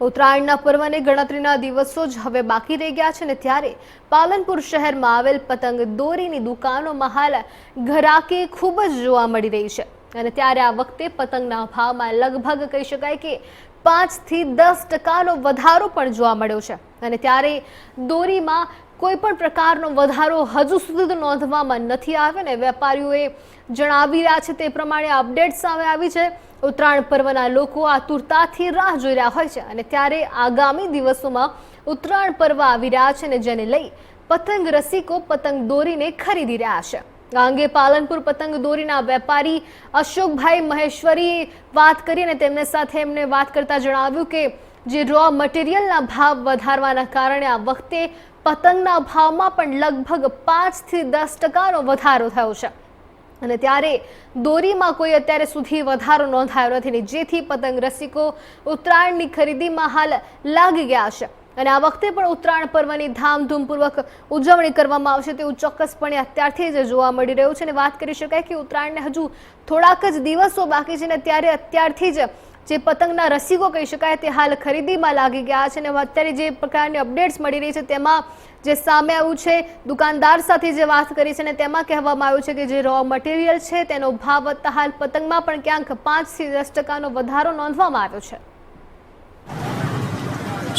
ઉત્તરાયણના પર્વને ગણતરીના દિવસો જ હવે બાકી રહી ગયા છે ને ત્યારે પાલનપુર શહેરમાં આવેલ પતંગ દોરીની દુકાનોમાં હાલ ઘરાકી ખૂબ જ જોવા મળી રહી છે. અને ત્યારે આ વખતે પતંગના ભાવમાં લગભગ કહી શકાય કે પાંચથી દસ ટકાનો વધારો પણ જોવા મળ્યો છે. અને ત્યારે દોરીમાં કોઈ પણ પ્રકારનો વધારો હજુ સુધી નોંધવામાં નથી આવ્યો ને વેપારીઓએ જણાવી રહ્યા છે તે પ્રમાણે અપડેટ સામે આવી છે. ઉત્તરાયણ પર્વના લોકો આતુરતાથી રાહ જોઈ રહ્યા હોય છે અને ત્યારે આગામી દિવસોમાં ઉત્તરાયણ પર્વ આવી રહ્યા છે ને જેને લઈ પતંગ રસિકો પતંગ દોરીને ખરીદી રહ્યા છે. આ અંગે પાલનપુર પતંગ દોરીના વેપારી અશોકભાઈ મહેશ્વરીએ વાત કરી અને તેમને સાથે એમને વાત કરતા જણાવ્યું કે જે રો મટીરિયલના ભાવ વધારવાના કારણે આ વખતે પતંગના ભાવમાં પણ લગભગ પાંચથી દસ ટકાનો વધારો થયો છે. અને ત્યારે દોરીમાં કોઈ અત્યારે સુધી વધારો નોંધાયો નથી ને જેથી પતંગ રસિકો ઉત્તરાયણની ખરીદીમાં હાલ લાગી ગયા છે. અને આ વખતે પણ ઉત્તરાયણ પર્વની ધામધૂમપૂર્વક ઉજવણી કરવામાં આવશે તેવું ચોક્કસપણે અત્યારથી જ જોવા મળી રહ્યું છે. અને વાત કરી શકાય કે ઉત્તરાયણને હજુ થોડાક જ દિવસો બાકી છે ને ત્યારે અત્યારથી જ જે પતંગના રસિકો કહી શકાય, તે હાલ ખરીદીમાં લાગી ગયા છે અને અત્યારે જે પ્રકારની અપડેટ્સ મળી રહી છે, તેમાં જે સામે આવ્યું છે, દુકાનદાર સાથે જે વાત કરી છે ને તેમાં કહેવામાં આવ્યું છે કે જે રો મટીરિયલ છે, તેનો ભાવ વધતા હાલ પતંગમાં પણ ક્યાંક પાંચથી દસ ટકાનો વધારો નોંધવામાં આવ્યો છે.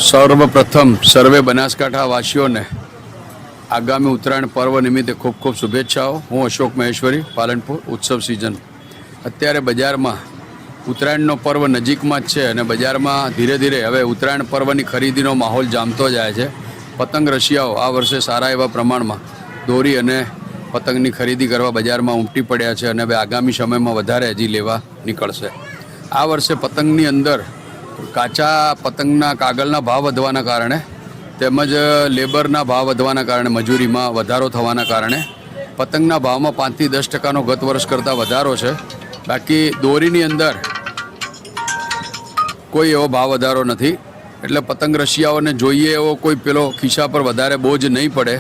સર્વપ્રથમ સર્વે બનાસકાંઠા વાસીઓને આગામી ઉત્તરાયણ પર્વ નિમિત્તે ખૂબ ખૂબ શુભેચ્છાઓ. હું અશોક મહેશ્વરી, પાલનપુર ઉત્સવ સિઝન અત્યારે બજારમાં ઉત્તરાયણનો પર્વ નજીકમાં જ છે અને બજારમાં ધીરે ધીરે હવે ઉત્તરાયણ પર્વની ખરીદીનો માહોલ જામતો જાય છે. પતંગ રશિયાઓ આ વર્ષે સારા એવા પ્રમાણમાં દોરી અને પતંગની ખરીદી કરવા બજારમાં ઉમટી પડ્યા છે અને હવે આગામી સમયમાં વધારે હજી લેવા નીકળશે. આ વર્ષે પતંગની અંદર કાચા પતંગના કાગળના ભાવ વધવાના કારણે તેમજ લેબરના ભાવ વધવાના કારણે મજૂરીમાં વધારો થવાના કારણે પતંગના ભાવમાં પાંચથી દસ ટકાનો ગત વર્ષ કરતાં વધારો છે. બાકી દોરીની અંદર કોઈ એવો ભાવ વધારો નથી. એટલે પતંગ રશિયાઓને જોઈએ એવો કોઈ પેલો ખિસ્સા પર વધારે બોજ નહીં પડે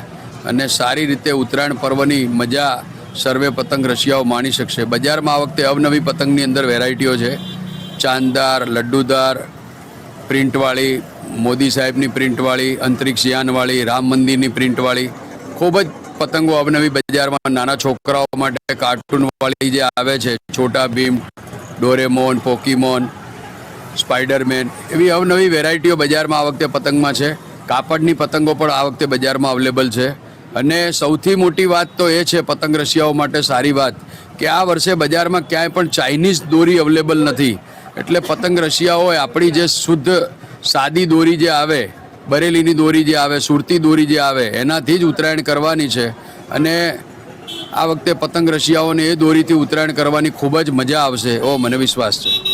અને સારી રીતે ઉત્તરાયણ પર્વની મજા સર્વે પતંગ રશિયાઓ માણી શકશે. બજારમાં આ વખતે અવનવી પતંગની અંદર વેરાયટીઓ છે. ચાંદદાર લડ્ડુદાર, પ્રિન્ટવાળી, મોદી સાહેબની પ્રિન્ટવાળી, અંતરિક્ષ યાનવાળી, રામ મંદિરની પ્રિન્ટવાળી. ખૂબ જ પતંગો અવનવી બજારમાં નાના છોકરાઓ માટે કાર્ટૂનવાળી જે આવે છે, Chhota Bheem, Doraemon, Pokemon Spiderman એવી અવનવી વેરાયટીઓ બજારમાં આ વખતે પતંગમાં છે. કાપડની પતંગો પણ આ વખતે બજારમાં અવેલેબલ છે. અને સૌથી મોટી વાત તો એ છે પતંગ રશિયાઓ માટે સારી વાત કે આ વર્ષે બજારમાં ક્યાંય પણ ચાઇનીઝ દોરી અવેલેબલ નથી. એટલે પતંગ રશિયાઓએ આપણી જે શુદ્ધ સાદી દોરી જે આવે, બરેલીની દોરી જે આવે, સુરતી દોરી જે આવે, એનાથી જ ઉત્તરાયણ કરવાની છે. અને આ વખતે પતંગ રશિયાઓને એ દોરીથી ઉત્તરાયણ કરવાની ખૂબ જ મજા આવશે. એવો મને વિશ્વાસ છે.